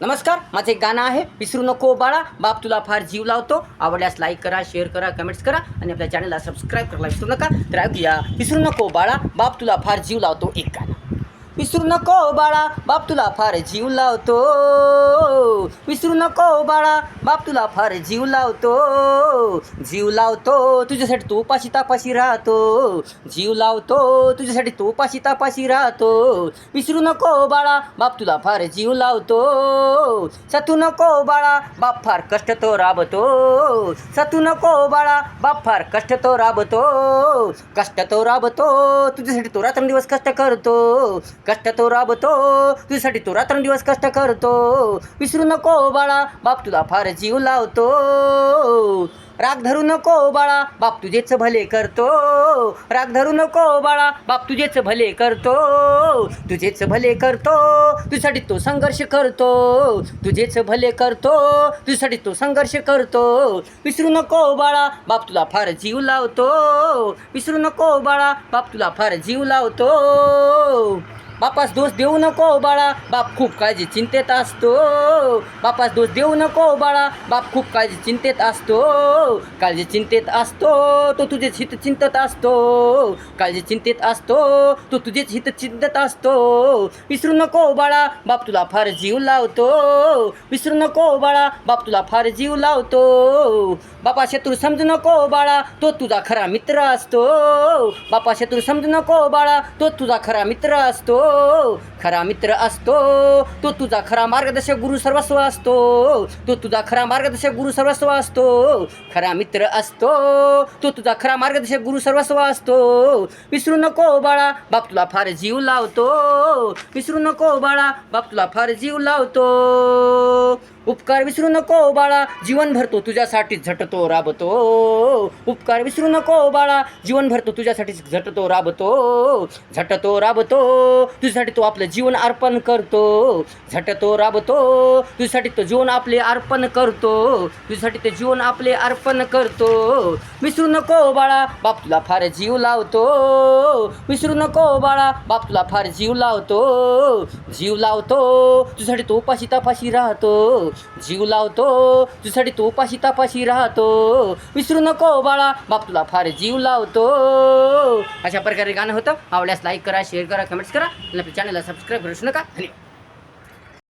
नमस्कार माझं एक गाणं आहे विसरू नको बाळा बाप तुला फार जीव लावतो. आवडल्यास लाईक करा शेअर करा कमेंट्स करा आणि आपल्या चॅनलला सबस्क्राईब करायला विसरू नका. तर ऐकूया विसरू नको बाळा बाप तुला फार जीव लावतो एक गाणं. विसरू नको बाळा बाप तुला फार जीव लावतो. विसरू नको बाळा. बाप तुला फार जीव लावतो. जीव लावतो तुझ्यासाठी तू उपाशी तापाशी राहतो. जीव लावतो तुझ्यासाठी तू उपाशी तापाशी राहतो. विसरू नको बाळा. बाप तुला फार जीव लावतो. सतू नको बाळा. बाप फार कष्ट तो राबतो. सतू नको बाळा. बाप फार कष्ट तो राबतो. कष्ट तो राबतो तुझ्यासाठी तो रात्रंदिवस कष्ट करतो. कष्ट तो राबतो तुझ्यासाठी तो रात्रंदिवस कष्ट करतो. विसरू नको बाळा बाप तुला फार जीव लावतो. राग धरू नको बाळा बाप तुझेच भले करतो. राग धरू नको बाळा बाप तुझेच भले करतो. तुझेच भले करतो तुझ्यासाठी तो संघर्ष करतो. तुझेच भले करतो तुझ्यासाठी तो संघर्ष करतो. विसरू नको बाळा बाप तुला फार जीव लावतो. विसरू नको बाळा बाप तुला फार जीव लावतो. बापास दोष देऊ नको बाळा. बाप खूप काळजी चिंतेत असतो. बापास दोष देऊ नको बाळा. बाप खूप काळजी चिंतेत असतो. काळजी चिंतेत असतो. तो तुझेच हित चिंतत असतो. काळजी चिंतेत असतो. तो तुझेच हित चिंतत असतो. विसरू नको बाळा. बाप तुला फार जीव लावतो. विसरू नको बाळा. बाप तुला फार जीव लावतो. बापा शत्रू समजू नको बाळा. तो तुझा खरा मित्र असतो. बापा शत्रू समजू नको बाळा. तो तुझा खरा मित्र असतो. खरा मित्र असतो तो तुझा खरा मार्गदर्शक गुरु सर्वस्व असतो तो तुझा खरा मार्गदर्शक गुरु सर्वस्व असतो. खरा मित्र असतो तो तुझा खरा मार्गदर्शक गुरु सर्वस्व असतो. विसरू नको बाळा बाप तुला फार जीव लावतो. विसरू नको बाळा बाप तुला फार जीव लावतो. उपकार विसरू नको बाळा जीवनभर तो तुझ्यासाठी झटतो राबतो. उपकार विसरू नको बाळा जीवनभर तो तुझ्यासाठी झटतो राबतो. झटतो राबतो. तुझ्यासाठी तो आपलं जीवन अर्पण करतो. झटतो राबतो. तुझ्यासाठी तो जीवन आपले अर्पण करतो. तुझ्यासाठी ते जीवन आपले अर्पण करतो. विसरू नको बाळा बाप तुला फार जीव लावतो. विसरू नको बाळा बाप तुला फार जीव लावतो. जीव लावतो. तुझ्यासाठी तो उपाशी तपाशी राहतो. जीव लावतो तुझ्यासाठी तो उपाशी तापाशी राहतो. विसरू नको बाळा बाप तुला फार जीव लावतो. अशा प्रकारे गाणं होतं. आवडल्यास लाईक करा शेअर करा कमेंट्स करा. आणि आपल्या चॅनलला सबस्क्राईब करू नका. धन्यवाद.